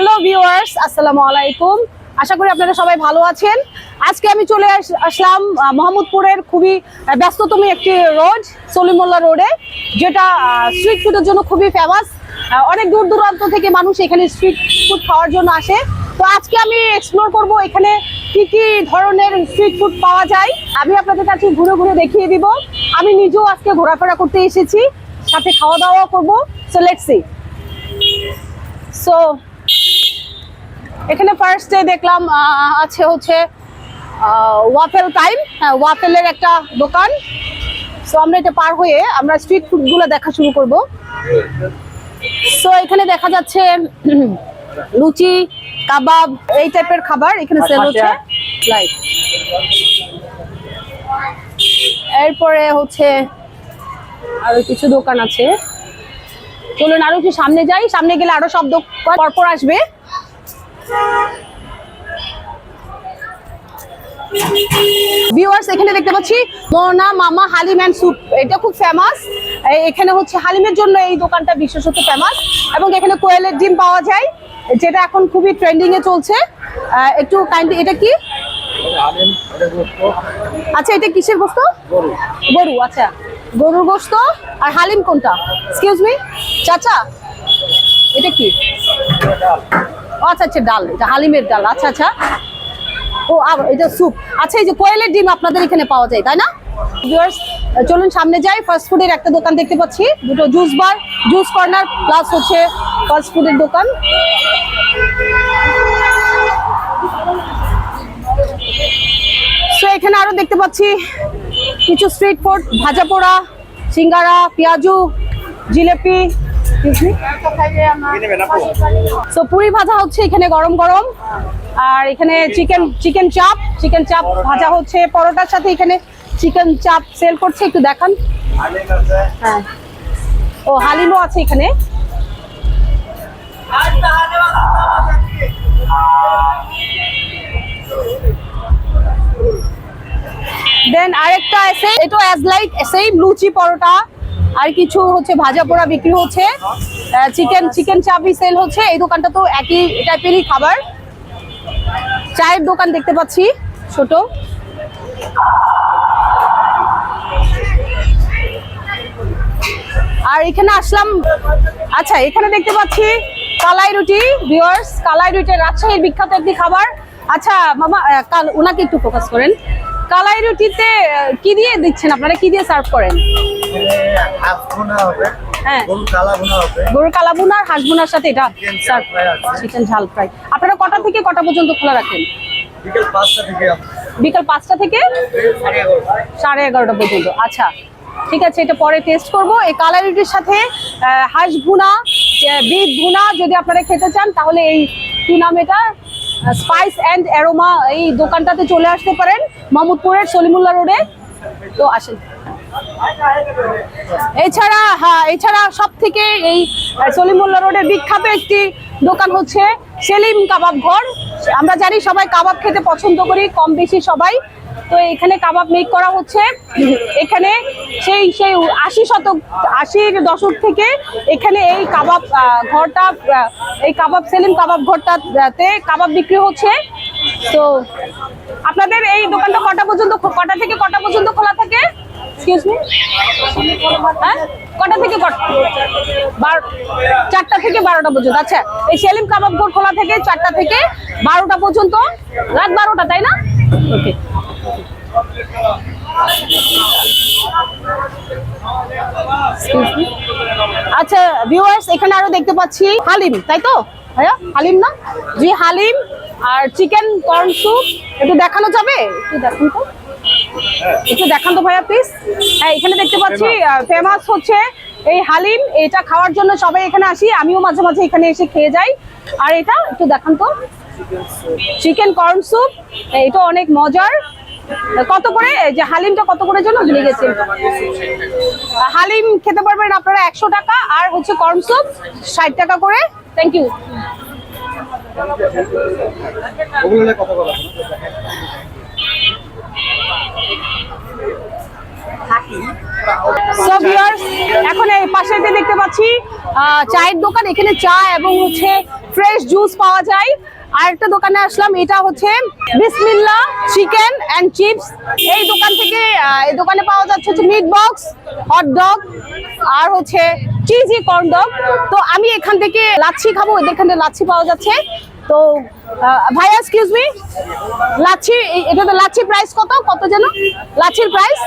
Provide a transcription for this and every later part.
Hello viewers, আসসালামু আলাইকুম। আশা করি আপনারা সবাই ভালো আছেন। আজকে আমি চলে আস- আসলাম মোহাম্মদপুরের খুবই ব্যস্ততম একটি রোড, সলিমুল্লাহ রোডে, যেটা স্ট্রিট ফুডের জন্য খুবই ফেমাস অনেক দূর দূরান্ত থেকে মানুষ এখানে স্ট্রিট ফুড খাওয়ার জন্য আসে। তো আজকে আমি এক্সপ্লোর করব এখানে কি কি ধরনের স্ট্রিট ফুড পাওয়া যায়। আমি আপনাদের কাছে ঘুরে ঘুরে দেখিয়ে দিব। আমি নিজেও আজকে ঘোরাফেরা করতে এসেছি, সাথে খাওয়া দাওয়া করব। সো লেটস সো এখানে ফার্স্ট ডে দেখলাম আছে হচ্ছে ওয়াফেল টাইম হ্যাঁ ওয়াফেলের একটা দোকান। সো আমরা এটা পার হয়ে আমরা স্ট্রিট ফুডগুলো দেখা শুরু করব। সো এখানে দেখা যাচ্ছে লুচি কাবাব এই টাইপের খাবার। এখানে সেল হচ্ছে। লাইক এরপরে হচ্ছে আরও কিছু দোকান আছে। চলুন আরও একটু সামনে যাই। সামনে গেলে আরও সব দোকান পরপর আসবে। ভিউয়ার্স এখানে দেখতে পাচ্ছি মোনা মামা হালিম অ্যান্ড স্যুপ এটা খুব ফেমাস এখানে হচ্ছে হালিমের জন্য এই দোকানটা বিশেষত ফেমাস এবং এখানে কোয়েলের ডিম পাওয়া যায় যেটা এখন খুবই ট্রেন্ডিং এ চলছে। একটু কাইন্ডলি এটা কি? আচ্ছা এটা কিসের গোস্ত? গরু। আচ্ছা। গরুর গোস্ত। আর হালিম কোনটা? এক্সকিউজ মি চাচা এটা কি? আচ্ছা আচ্ছা ডাল এটা হালিমের ডাল আচ্ছা আচ্ছা। ও আবার এটা স্যুপ। আচ্ছা এই যে কোয়েলের ডিম আপনাদের এখানে পাওয়া যায় তাই না? Viewers, চলুন সামনে যাই ফাস্ট ফুডের একটা দোকান দেখতে পাচ্ছি দুটো juice bar juice corner plus হচ্ছে ফাস্ট ফুডের দোকান। সো এখানে আরও দেখতে পাচ্ছি কিছু স্ট্রিট ফুড ভাজা পোড়া সিঙ্গারা পেঁয়াজু জিলেপি সো পুরি ভাজা হচ্ছে এখানে গরম গরম আর এখানে চিকেন চিকেন চাপ চিকেন চাপ ভাজা হচ্ছে পরোটার সাথে এখানে চিকেন চাপ সেল করছে একটু দেখান ও, হালিমও আছে এখানে। দেন আরেকটা আছে, এটা অ্যাজ লাইক সেম লুচি পরোটা। আর কিছু হচ্ছে ভাজা পোড়া বিক্রি হচ্ছে। চিকেন চিকেন চাপি সেল হচ্ছে। এই দোকানটা তো একই টাইপেরই খাবার। চায়ের দোকান দেখতে পাচ্ছি, ছোট। আর এখানে আসলাম আচ্ছা এখানে দেখতে পাচ্ছি কালাই রুটি। ভিউয়ার্স কালাই রুটি রাজশাহীর বিখ্যাত একটি খাবার। আচ্ছা মামা ওনাকে একটু ফোকাস করেন। কালাই রুটিতে কি দিয়ে দিচ্ছেন আপনারা? কি দিয়ে সার্ভ করেন? হ্যাঁ। হাঁস সাথে এটা চিকেন ঝাল ফ্রাই আপনারা কটা থেকে কটা পর্যন্ত খোলা রাখেন? বিকেল পাঁচটা থেকে সাড়ে এগারোটা পর্যন্ত। আচ্ছা ঠিক আছে, এটা পরে টেস্ট করব। এই রুটির সাথে ভুনা বিফ ভুনা যদি আপনারা খেতে চান, তাহলে এই কি স্পাইস অ্যান্ড অ্যারোমা এই দোকানটাতে চলে আসতে পারেন মাহমুদপুরের সলিমুল্লা রোডে। তো আসেন। এছাড়া হ্যাঁ এছাড়া সব থেকে এই সলিমুল্লা রোডের বিখ্যাত একটি দোকান হচ্ছে সেলিম কাবাব ঘর। আমরা জানি সবাই কাবাব খেতে পছন্দ করি, কম বেশি সবাই। তো এখানে কাবাব মেক করা হচ্ছে। এখানে সেই সেই আশি শতক, আশির দশক থেকে এখানে এই কাবাব ঘরটা এই কাবাব, সেলিম কাবাব ঘরটাতে কাবাব বিক্রি হচ্ছে। তো আপনাদের এই দোকানটা কটা পর্যন্ত কটা থেকে কটা পর্যন্ত খোলা থাকে? হ্যাঁ? কটা থেকে কটা, বার- চারটা থেকে বারোটা পর্যন্ত। আচ্ছা এই সেলিম কাবাব ঘর খোলা থেকে চারটা থেকে বারোটা পর্যন্ত। রাত বারোটা, তাই না? ওকে আচ্ছা ভিউয়ার্স এখানে আরও দেখতে পাচ্ছি হালিম তাই তো? ভাইয়া হালিম না? জি হালিম আর চিকেন কর্ন স্যুপ। একটু দেখানো যাবে? একটু দেখান তো। একটু দেখান তো ভাইয়া প্লিজ হ্যাঁ এখানে দেখতে পাচ্ছি ফেমাস। হচ্ছে এই হালিম। এটা খাওয়ার জন্য সবাই এখানে আসি আমিও মাঝে মাঝে এখানে এসে খেয়ে যাই। আর এটা একটু দেখান তো। চিকেন কর্ন স্যুপ এটা অনেক মজার। কত করে? যে হালিমটা কত করে জন্য? ভুলে গেছি। হালিম খেতে পারবেন আপনারা একশো টাকা, আর হচ্ছে কর্ন স্যুপ ষাট টাকা করে। থ্যাংক ইউ এখন এই পাশেতে দেখতে পাচ্ছি চায়ের দোকান, এখানে চা এবং হচ্ছে ফ্রেশ জুস পাওয়া যায়। আরেকটা দোকানে আসলাম, এটা হচ্ছে বিসমিল্লা চিকেন অ্যান্ড চিপস। এই দোকান থেকে এই দোকানে পাওয়া যাচ্ছে হচ্ছে মিট বক্স হট ডগ আর হচ্ছে চিজি কর্ন ডগ তো আমি এখান থেকে লাচ্ছি খাব এখানে লাচ্ছি পাওয়া যাচ্ছে। তো ভাই এক্সকিউজ মি লাচ্ছি এটা তো লাচ্ছি প্রাইস কত? কত যেন? লাচ্ছির প্রাইস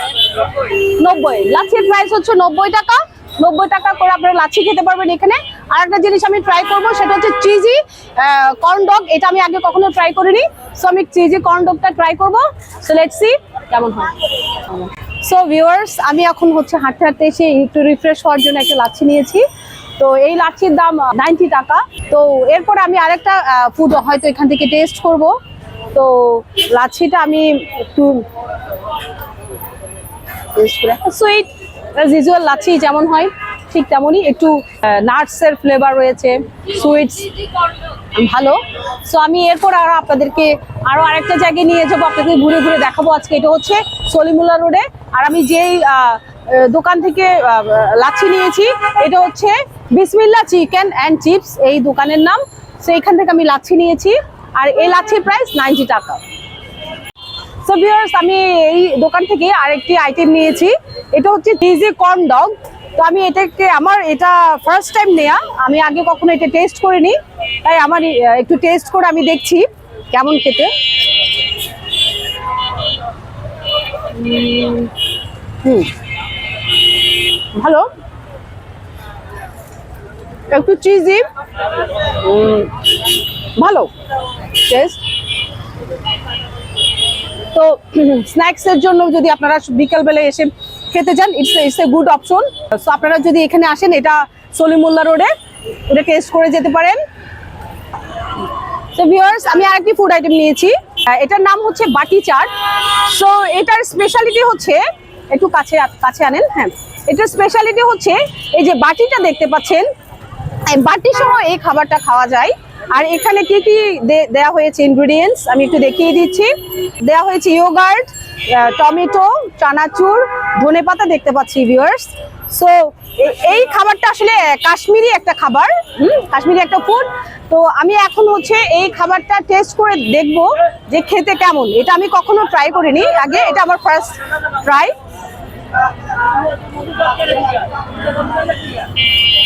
নব্বই। লাচ্ছির প্রাইস হচ্ছে নব্বই টাকা। নব্বই টাকা করে আপনারা লাচ্ছি খেতে পারবেন এখানে। আর একটা জিনিস আমি ট্রাই করব, সেটা হচ্ছে চিজি কর্ন ডগ এটা আমি আগে কখনো ট্রাই করিনি। সো আমি চিজি কর্ন ডগটা ট্রাই করব। সো লেটস সি কেমন হয়। সো ভিউয়ার্স আমি এখন হচ্ছে হাঁটতে হাঁটতে এসে একটু রিফ্রেশ হওয়ার জন্য একটা লাচ্ছি নিয়েছি। তো, এই লাচ্ছির দাম নাইনটি টাকা। তো, এরপর আমি আরেকটা ফুড হয়তো এখান থেকে টেস্ট করব। তো, লাচ্ছিটা আমি একটু সুইট অ্যাজ লাচ্ছি যেমন হয়। ঠিক তেমনই একটু নাটসের ফ্লেভার রয়েছে সুইটস ভালো। সো আমি এরপর আরও আপনাদেরকে আরও আরেকটা জায়গায় নিয়ে যাব আপনাদের ঘুরে ঘুরে দেখাবো। আজকে এটা হচ্ছে সলিমুল্লা রোডে আর আমি যেই দোকান থেকে লাচ্ছি নিয়েছি, এটা হচ্ছে বিসমিল্লা চিকেন অ্যান্ড চিপস, এই দোকানের নাম। সো এখান থেকে আমি লাচ্ছি নিয়েছি, আর এই লাচ্ছির প্রাইস নাইনটি টাকা। সো ভিউয়ার্স আমি এই দোকান থেকে আরেকটি আইটেম নিয়েছি। এটা হচ্ছে চিজি কর্ন ডগ তো আমি এটাকে, আমার এটা ফার্স্ট টাইম নেয়া। আমি আগে কখনো এটা টেস্ট করিনি। তাই আমার একটু টেস্ট করে আমি দেখছি কেমন খেতে। হুম। ভালো একটু চিজি ভালো। টেস্ট তো স্ন্যাক্স এর জন্য যদি আপনারা বিকেল বেলা এসে খেতে চান it's it's a good option so আপনারা যদি এখানে আসেন, এটা সলিমুল্লা রোডে, এটা টেস্ট করে যেতে পারেন। তো ভিউয়ার্স আমি আরেকটি ফুড আইটেম নিয়েছি। এটার নাম হচ্ছে বাটি চাট। সো এটার স্পেশালিটি হচ্ছে, একটু কাছে কাছে আনেন হ্যাঁ। এটার স্পেশালিটি হচ্ছে, এই যে বাটিটা দেখতে পাচ্ছেন বাটি সহ এই খাবারটা খাওয়া যায়। আর এখানে কি কি দেয়া হয়েছে ইনগ্রিডিয়েন্টস আমি একটু দেখিয়ে দিচ্ছি। দেয়া হয়েছে ইয়োগার্ট টমেটো, চানাচুর ধনেপাতা দেখতে পাচ্ছি ভিউয়ার্স সো এই খাবারটা আসলে কাশ্মীরি একটা খাবার, হুম, কাশ্মীরি একটা ফুড তো আমি এখন হচ্ছে এই খাবারটা টেস্ট করে দেখব যে খেতে কেমন। এটা আমি কখনো ট্রাই করিনি। আগে এটা আমার first try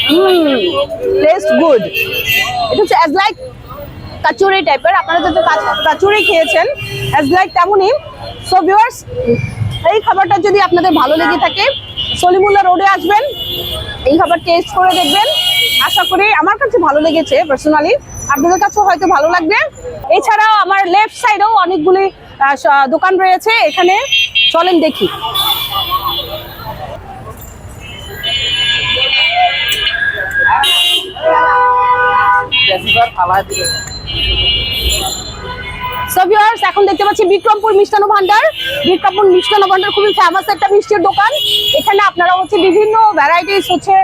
hmm taste good হচ্ছে অ্যাজ লাইক কাচুরি টাইপের আপনারা যত কাচুরি খেয়েছেন অ্যাজ লাইক তেমনই। সো ভিউয়ার্স এই খাবারটা যদি আপনাদের ভালো লেগে থাকে সলিমুল্লা রোডে আসবেন, এই খাবার টেস্ট করে দেখবেন। আশা করি আমার কাছে ভালো লেগেছে পার্সোনালি আপনাদের কাছেও হয়তো ভালো লাগবে। এছাড়াও আমার লেফট সাইডেও অনেকগুলি দোকান রয়েছে। এখানে চলেন দেখি। সো ভিউয়ার্স এখন দেখতে পাচ্ছি বিক্রমপুর মিষ্টান্ন ভান্ডার। বিক্রমপুর মিষ্টান্ন ভান্ডার খুবই ফেমাস একটা মিষ্টির দোকান। এখানে আপনারা হচ্ছে বিভিন্ন ভ্যারাইটিস হচ্ছে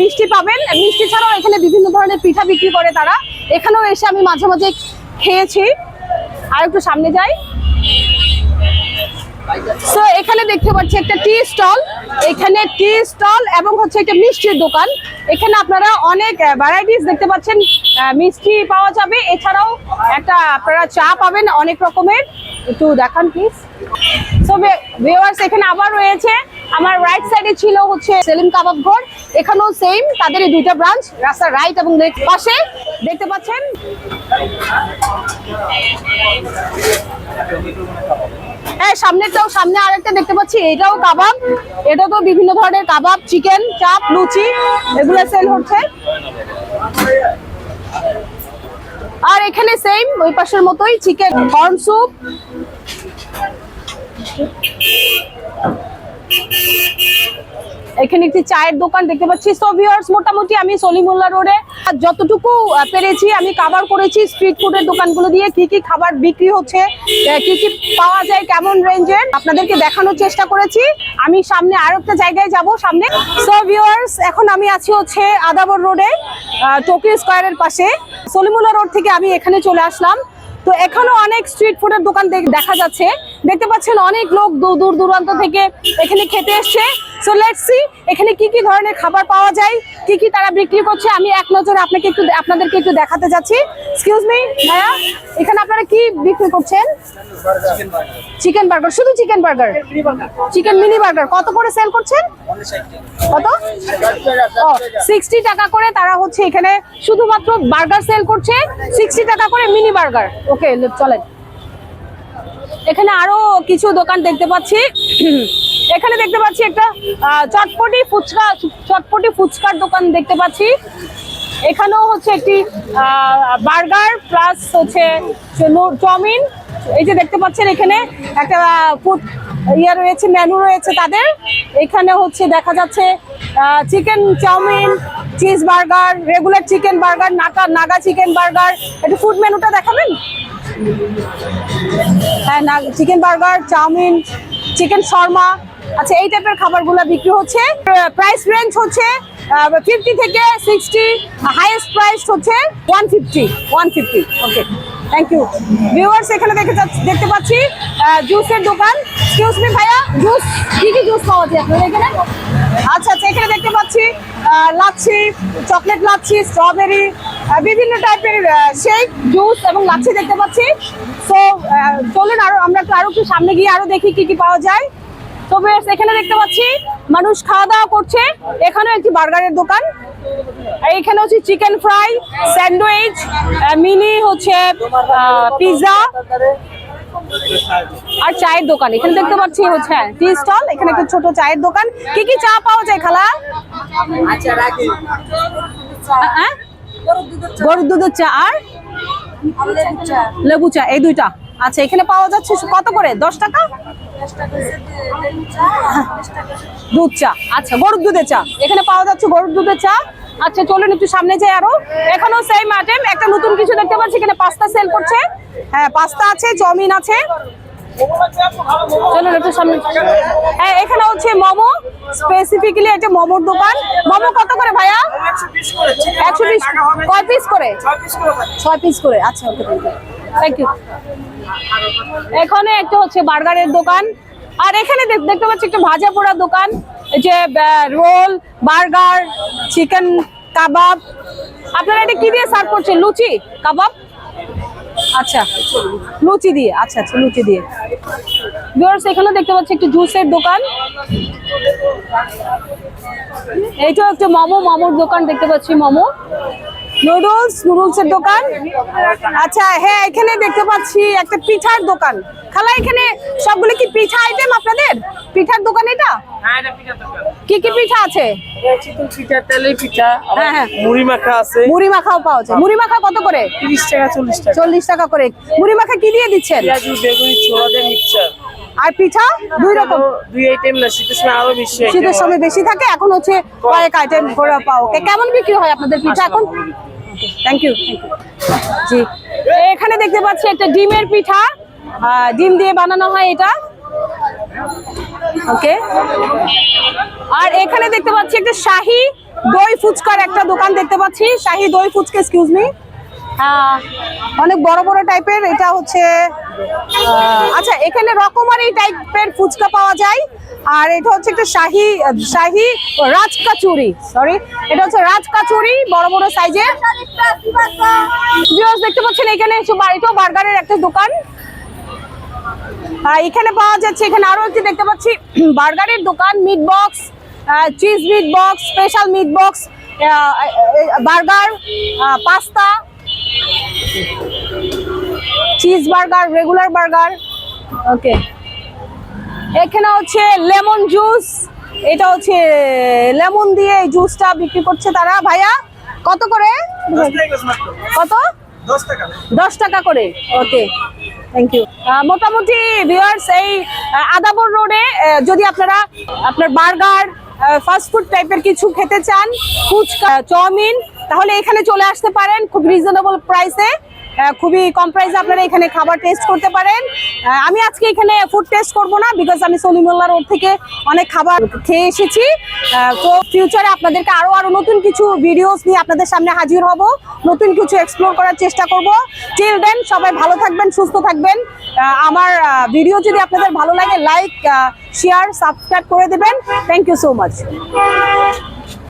মিষ্টি পাবেন। মিষ্টি ছাড়াও এখানে বিভিন্ন ধরনের পিঠা বিক্রি করে তারা। এখানেও এসে আমি মাঝে মাঝে খেয়েছি। আর একটু সামনে যাই। সো এখানে দেখতে পাচ্ছি একটা টি স্টল। এখানে টি স্টল এবং হচ্ছে একটা মিষ্টির দোকান। এখানে আপনারা অনেক ভ্যারাইটিস দেখতে পাচ্ছেন। মিষ্টি পাওয়া যাবে। এছাড়াও একটা আপনারা চা পাবেন অনেক রকমের। একটু দেখান প্লিজ সো ভিওয়ার্স এখানে আবার রয়েছে। আমার রাইট সাইডে ছিল হচ্ছে সেলিম কাবাব ঘর। এখানেও সেম তাদের এই দুইটা ব্রাঞ্চ রাস্তার রাইট এবং left পাশে। দেখতে পাচ্ছেন? হ্যাঁ সামনেরটাও, সামনে আরেকটা দেখতে পাচ্ছি, এটাও কাবাব। এটা তো বিভিন্ন ধরনের কাবাব চিকেন চাপ লুচি, এগুলো সেল হচ্ছে। আর এখানে সেম ওই পাশের মতোই চিকেন কর্ন স্যুপ এখানে একটি চায়ের দোকান দেখতে পাচ্ছি। সো ভিউয়ার্স মোটামুটি আমি সলিমুল্লাহ রোডে যতটুকু পেরেছি, আমি কাভার করেছি স্ট্রিট ফুডের দোকানগুলো দিয়ে। কি কি খাবার বিক্রি হচ্ছে কি কি পাওয়া যায়, কেমন রেঞ্জের আপনাদেরকে দেখানোর চেষ্টা করেছি। আমি সামনে আর একটা জায়গায় যাব, সামনে। সো ভিউয়ার্স এখন আমি আছি হচ্ছে আদাবর রোডে টোকিও স্কোয়ারের পাশে। সলিমুল্লাহ রোড থেকে আমি এখানে চলে আসলাম। তো এখনও অনেক স্ট্রিট ফুডের দোকান দেখা যাচ্ছে। দেখতে পাচ্ছেন অনেক লোক দূর দূর দূরান্ত থেকে এখানে খেতে এসছে। সো লেটস এখানে কি কি ধরনের খাবার পাওয়া যায়, কি কি তারা বিক্রি করছে, আমি এক নজরে আপনাকে একটু আপনাদেরকে একটু দেখাতে যাচ্ছি। এক্সকিউজ মি ভাইয়া, এখানে আপনারা কি বিক্রি করছেন? চিকেন বার্গার শুধু chicken burger chicken mini burger কত করে সেল করছেন? কত? সিক্সটি টাকা করে তারা হচ্ছে এখানে শুধুমাত্র বার্গার সেল করছে সিক্সটি টাকা করে মিনি বার্গার ওকে চলেন। এখানে আরও কিছু দোকান দেখতে পাচ্ছি। এখানে দেখতে পাচ্ছি একটা চটপটি ফুচকা, চটপটি ফুচকার দোকান দেখতে পাচ্ছি। এখানেও হচ্ছে একটি বার্গার প্লাস হচ্ছে চাউমিন। এই যে দেখতে পাচ্ছেন এখানে একটা ফুড ইয়ে রয়েছে, মেনু রয়েছে তাদের। এখানে হচ্ছে দেখা যাচ্ছে chicken chowmein, cheese burger, regular chicken burger, নাকা, নাগা চিকেন বার্গার। একটু ফুড মেনুটা দেখাবেন? হ্যাঁ না chicken burger chowmein chicken shawarma আচ্ছা এই টাইপের খাবারগুলো বিক্রি হচ্ছে। প্রাইস রেঞ্জ হচ্ছে ফিফটি থেকে সিক্সটি হাইয়েস্ট প্রাইস হচ্ছে one fifty one fifty okay thank you viewers এখানে দেখে দেখতে পাচ্ছি জুসের দোকান। এক্সকিউজ মি ভাইয়া জুস কি কি জুস পাওয়া যায় আপনাদের এখানে? আচ্ছা আচ্ছা এখানে দেখতে পাচ্ছি লাচ্ছি চকলেট লাচ্ছি স্ট্রবেরি বিভিন্ন টাইপের শেক জুস এবং লাচ্ছি দেখতে পাচ্ছি। তো চলুন আরও আমরা একটু আরও একটু সামনে গিয়ে আরও দেখি কি কি পাওয়া যায়। তো বেশ এখানে দেখতে পাচ্ছি মানুষ খাওয়া দাওয়া করছে। এখানেও একটি বার্গারের দোকান। আর এখানে হচ্ছে চিকেন ফ্রাই স্যান্ডউইচ মিনি হচ্ছে পিৎজা আর চায়ের দোকান। এখানে দেখতে পাচ্ছি হচ্ছে হ্যাঁ টি স্টল এখানে একটা ছোট চায়ের দোকান। কি কি চা পাওয়া যায় খালা? আচ্ছা রাখি। আ? গরুর দুধের চা। আর লেবু চা এই দুইটা। আচ্ছা এখানে পাওয়া যাচ্ছে কত করে? দশ টাকা? দুধ। চা। আচ্ছা গরুর দুধের চা। এখানে পাওয়া যাচ্ছে গরুর দুধের চা। আচ্ছা চলুন একটু সামনে যাই আরও। এখানেও সেম আইটেম একটা নতুন কিছু দেখতে পাচ্ছি। এখানে পাস্তা সেল করছে। হ্যাঁ পাস্তা আছে চাউমিন আছে। চলুন একটু সামনে। হ্যাঁ এখানে হচ্ছে মোমো স্পেসিফিক্যালি একটা মোমোর দোকান। মোমো কত করে ভাইয়া? একশো পিস কয় পিস করে? ছয় পিস করে। আচ্ছা থ্যাংক ইউ এখানে একটা হচ্ছে বার্গারের দোকান। আর এখানে দেখ- দেখতে পাচ্ছি একটা ভাজা পোড়া দোকান। যে রোল, বার্গার, চিকেন, কাবাব। আপনারা এটা কি দিয়ে সার্ভ করছেন? লুচি, কাবাব? আচ্ছা লুচি দিয়ে আচ্ছা আচ্ছা লুচি দিয়ে। ভিউয়ার্স এখানে দেখতে পাচ্ছি একটু জুসের দোকান। এইটাও একটা মোমো, মোমোর দোকান দেখতে পাচ্ছি, মোমো। নুডলস নুডলস এর দোকান। আচ্ছা হ্যাঁ এখানে দেখতে পাচ্ছি একটা পিঠার দোকান। খালা, এখানে সবগুলো কি পিঠা আইটেম আপনাদের? পিঠার দোকান এটা? কি কি পিঠা আছে? চিকেন পিঠা তেলের পিঠা হ্যাঁ, হ্যাঁ। মুড়ি মাখা আছে। মুড়ি মাখাও পাওয়া যায়। মুড়ি মাখা কত করে? তিরিশ টাকা চল্লিশ টাকা। করে। মুড়ি মাখা কি দিয়ে দিচ্ছেন? পেঁয়াজু বেগুনি ছোলা দিয়ে মিক্সচার। আর পিঠা? দুই রকম। দুই আইটেম না শীতের সময় আরও বেশি শীতের সময় বেশি থাকে এখন হচ্ছে কয়েক আইটেম ঘোরা পাও কেমন বিক্রি হয় আপনাদের পিঠা এখন? থ্যাংক ইউ জি। এখানে দেখতে পাচ্ছি একটা ডিমের পিঠা। ডিম দিয়ে বানানো হয় এটা। ওকে আর এখানে দেখতে পাচ্ছি একটা শাহি দই ফুচকার একটা দোকান দেখতে পাচ্ছি। শাহি দই ফুচকা এক্সকিউজ মি অনেক বড় বড় টাইপের এটা হচ্ছে আচ্ছা এখানে রকমারি টাইপের ফুচকা পাওয়া যায়। আর এটা হচ্ছে একটা শাহি শাহি রাজ কাচুরি সরি এটা হচ্ছে রাজ কাচুরি বড় বড় সাইজের দেখতে পাচ্ছেন এখানে এটাও বার্গারের একটা দোকান। এখানে পাওয়া যাচ্ছে এখানে আরও একটি দেখতে পাচ্ছি বার্গারের দোকান meat box cheese meat box special meat box burger pasta cheese burger regular burger okay এখানে হচ্ছে লেমন জুস এটা হচ্ছে লেমন দিয়ে এই জুসটা বিক্রি করছে তারা। ভাইয়া কত করে। কত? দশ টাকা। করে ওকে থ্যাংক ইউ মোটামুটি ভিউয়ার্স এই আদাবর রোডে যদি আপনারা, আপনার বার্গার ফাস্ট ফুড টাইপের কিছু খেতে চান, ফুচকা, চাউমিন, তাহলে এখানে চলে আসতে পারেন খুব রিজনেবল প্রাইসে খুবই কম প্রাইসে আপনারা এখানে খাবার টেস্ট করতে পারেন। আমি আজকে এখানে ফুড টেস্ট করব না বিকজ আমি সলিমুল্লাহ রোড থেকে অনেক খাবার খেয়ে এসেছি। তো ফিউচারে আপনাদেরকে আরও আরও নতুন কিছু ভিডিওস নিয়ে আপনাদের সামনে হাজির হব। নতুন কিছু এক্সপ্লোর করার চেষ্টা করব। টিল দেন সবাই ভালো থাকবেন, সুস্থ থাকবেন। আমার ভিডিও যদি আপনাদের ভালো লাগে লাইক শেয়ার সাবস্ক্রাইব করে দেবেন। Thank you so much